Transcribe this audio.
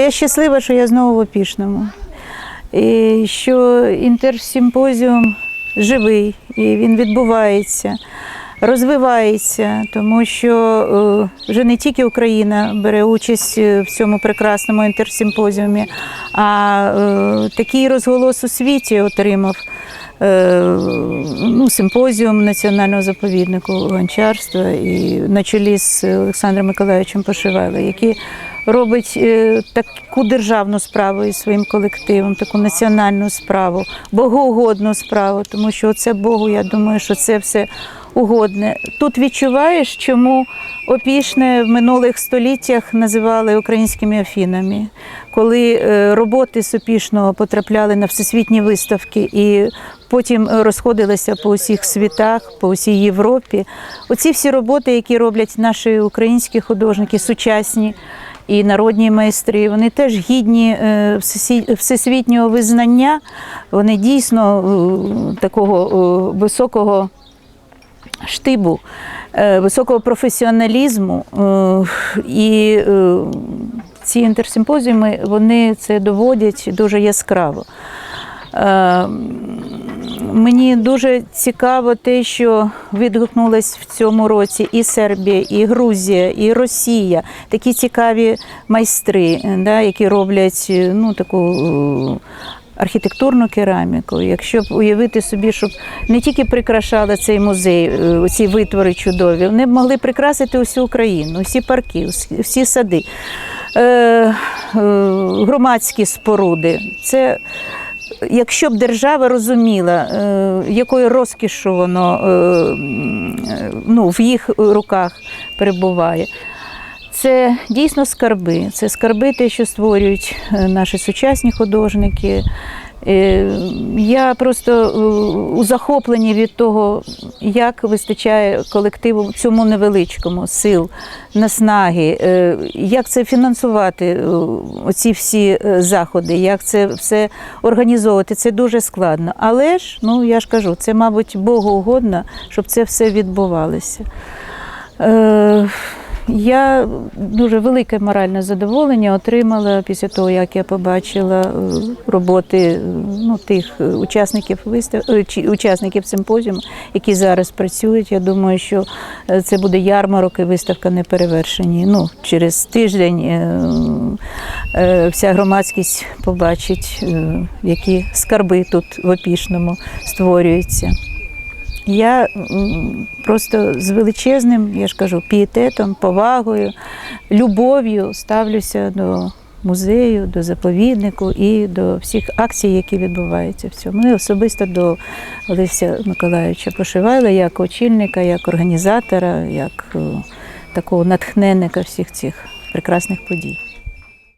Я щаслива, що я знову в Опішному. І що інтерсимпозіум живий, і він відбувається, розвивається, тому що е, вже не тільки Україна бере участь в цьому прекрасному інтерсимпозіумі, а е, такий розголос у світі отримав. е, Ну, симпозіум національного заповіднику гончарства і на чолі з Олександром Миколаївичем Пошивайло, який робить е, таку державну справу із своїм колективом, таку національну справу, богоугодну справу, тому що це Богу, я думаю, що це все угодне. Тут відчуваєш, чому Опішне в минулих століттях називали українськими Афінами, коли е, роботи з Опішного потрапляли на всесвітні виставки і потім розходилися по усіх світах, по усій Європі. Оці всі роботи, які роблять наші українські художники, сучасні і народні майстри, вони теж гідні е, всесвітнього визнання. Вони дійсно е, такого е, високого штибу, високого професіоналізму. І ці інтерсимпозіуми вони це доводять дуже яскраво. Мені дуже цікаво те, що відгукнулась в цьому році і Сербія, і Грузія, і Росія. Такі цікаві майстри, да, які роблять е, ну, таку е, архітектурну кераміку. Якщо б уявити собі, щоб не тільки прикрашали цей музей, е, ці витвори чудові, вони б могли прикрасити усю Україну, усі парки, всі сади, е, е, громадські споруди. Це Якщо б держава розуміла, е, якою розкішу воно е, ну, в їх руках перебуває, це дійсно скарби. Це скарби, те, що створюють е, наші сучасні художники. Е, Я просто е, у захопленні від того, як вистачає колективу цьому невеличкому сил, наснаги, е, як це фінансувати, оці всі заходи, як це все організовувати. Це дуже складно. Але ж, ну я ж кажу, це, мабуть, Богу угодно, щоб це все відбувалося. Я дуже велике моральне задоволення отримала після того, як я побачила е, роботи е, ну, тих учасників вистав... е, учасників симпозіуму, які зараз працюють. Я думаю, що це буде ярмарок і виставка неперевершені. Ну, через тиждень вся громадськість побачить, які скарби тут в опішному створюються. Я просто з величезним, я ж кажу, пієтетом, повагою, любов'ю ставлюся до музею, до заповіднику і до всіх акцій, які відбуваються в цьому. Ну, І особисто до Олеся Миколаївича Пошивайла, як очільника, як організатора, як е, такого натхненника всіх цих прекрасних подій.